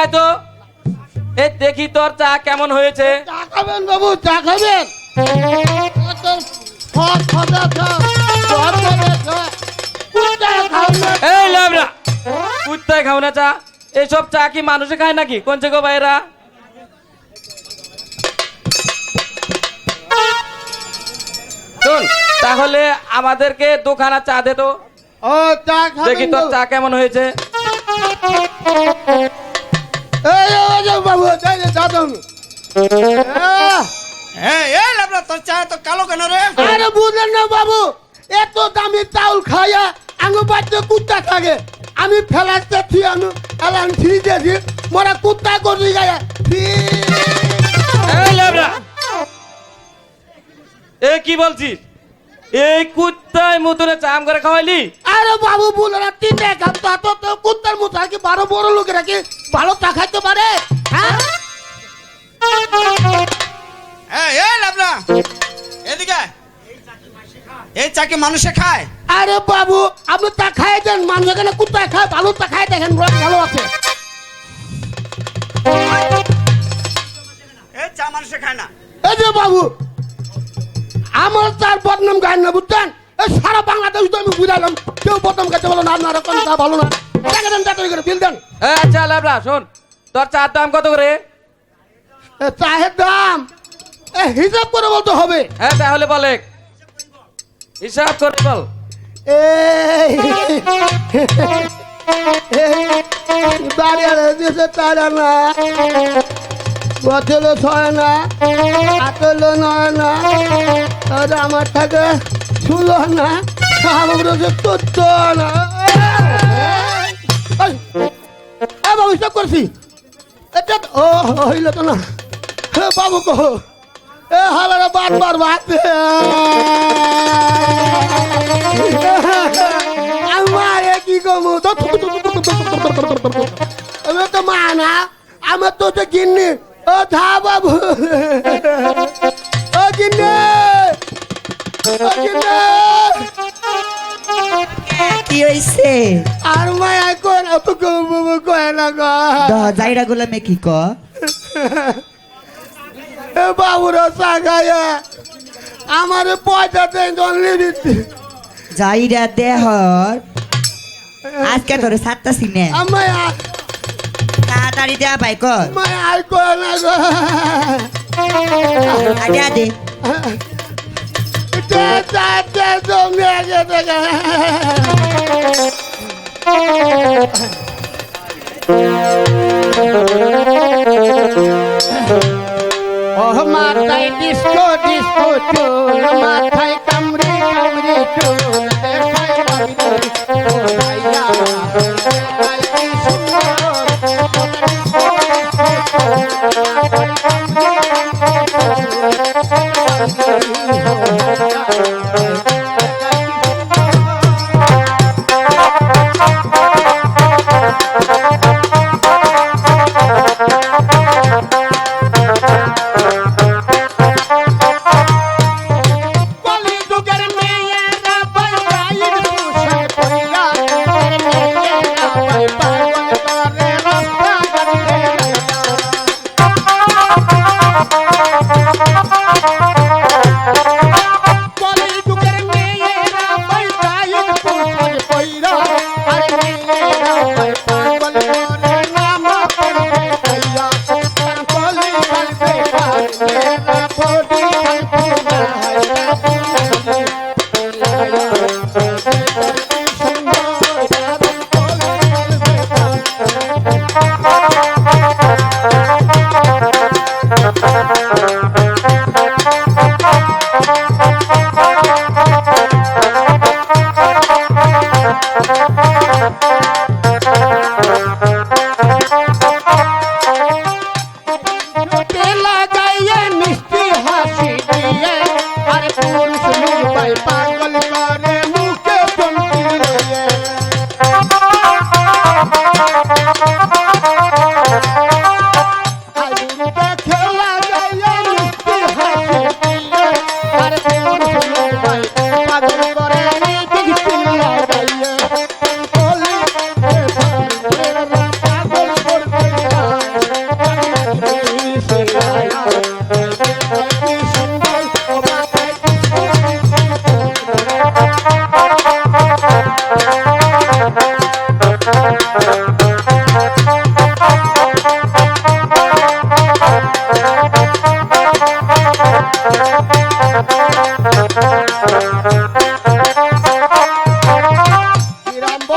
আয় তো? এই দেখি তোর চা কেমন হয়েছে? চা খাবেন বাবু চা খাবেন? চা না কুত্তায় খাও না কি মানুষে খায় নাকি? কোন গো ভাইরা শোন তাহলে আমাদেরকে দোকানা চা দে তো। ও চা দেখি তোর চা কেমন হয়েছে। বাবু এই যে দাদন এই এই লাবলা তোর চা তো কালো কেন রে? আরে বুঝলেন না বাবু এত দামি চাউল খাইয়া আঙ্গু বাচ্চা কুত্তা থাকে। আমি ফেলাতে দিয়েছি মোরা কুত্তা গায়া এ কি বলছিস? এই কুত্তায় মতনে চাম করে খাওয়াইলি? আরে বাবু বলে না তিনটে খাম তা তো তো কুত্তার মতো আর কি বারো বড় লোকেরা কি ভালো চা খাইতে পারে? হ্যাঁ? এই এই লাবলা এদিকে এই চা কি মানুষে খায়। আরে বাবু আপনি তা খাই দেন মানুষ এখানে কুত্তা খায় ভালো তা খাই দেখেন ভালো আছে। এই চা মানুষে খায় না। এই যে বাবু আমার তার বদনাম গায় না বুঝছেন এই সারা বাংলাদেশ তো আমি বুঝালাম কেউ বদনাম গাইতে বলো না আপনার কোন চা ভালো না টাকা দেন টাকা করে বিল দেন আচ্ছা লেবরা শোন তোর চার দাম কত করে এ, চায়ের দাম এ হিসাব করে বলতে হবে হ্যাঁ তাহলে বলে হিসাব করে বল এই দিয়েছে তারা না বছর ছয় না আটল নয় না তাহলে আমার থাকে ছিল না আমার চোদ্দ না। বাবু, হিসাব করছি। এটা ও, হইল তো না। বাবু কহ এ হালারা বারবার ভাত আমার কি কমু আমি তো মা না আমার তো গিন্নি। ও ধা বাবু ও গিন্নি! ও গিন্নি! কি হইছে? আর মায়া কোন তো বাবু কয় না গো। জাইরা গোলামে কি ক? এ বাবুর সাগায়া আমার পয়সা দেন দিচ্ছি জাইরা দেহর আজকে তোরে সাতটা সিনে আমায় তাড়াতাড়ি দেয়া ভাই কর মায়া আই কয় না গো। আগে দে দে দে দে। ওহ মাথায় ডিস্কো ডিস্কো চুল মাথায় কামড়ি কামড়ি চুল। Thank you.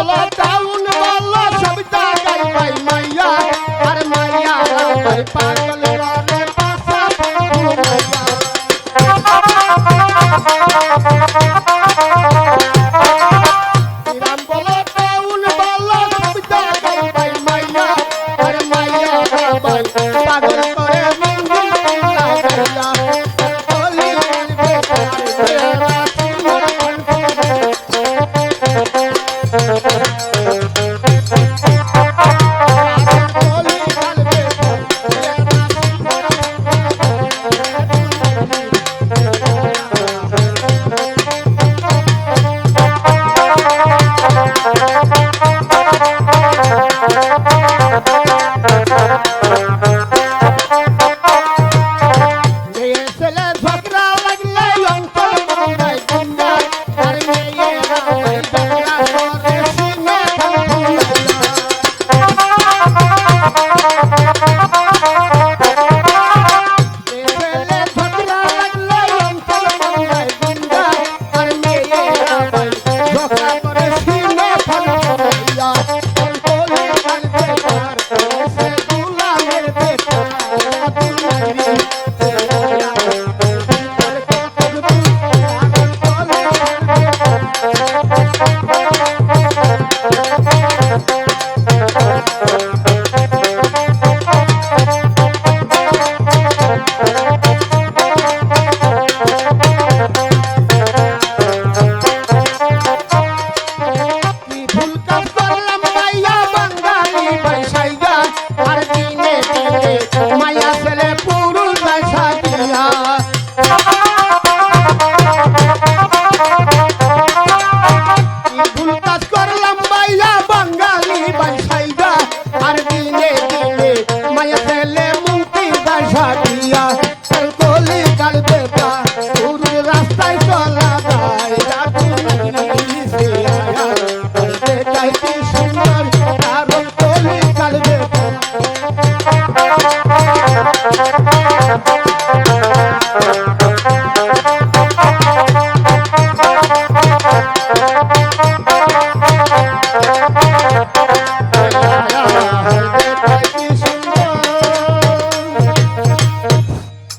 বলা টাউন বলা সবিতা গাই পাই মাইয়া আর মাইয়া গাই পাই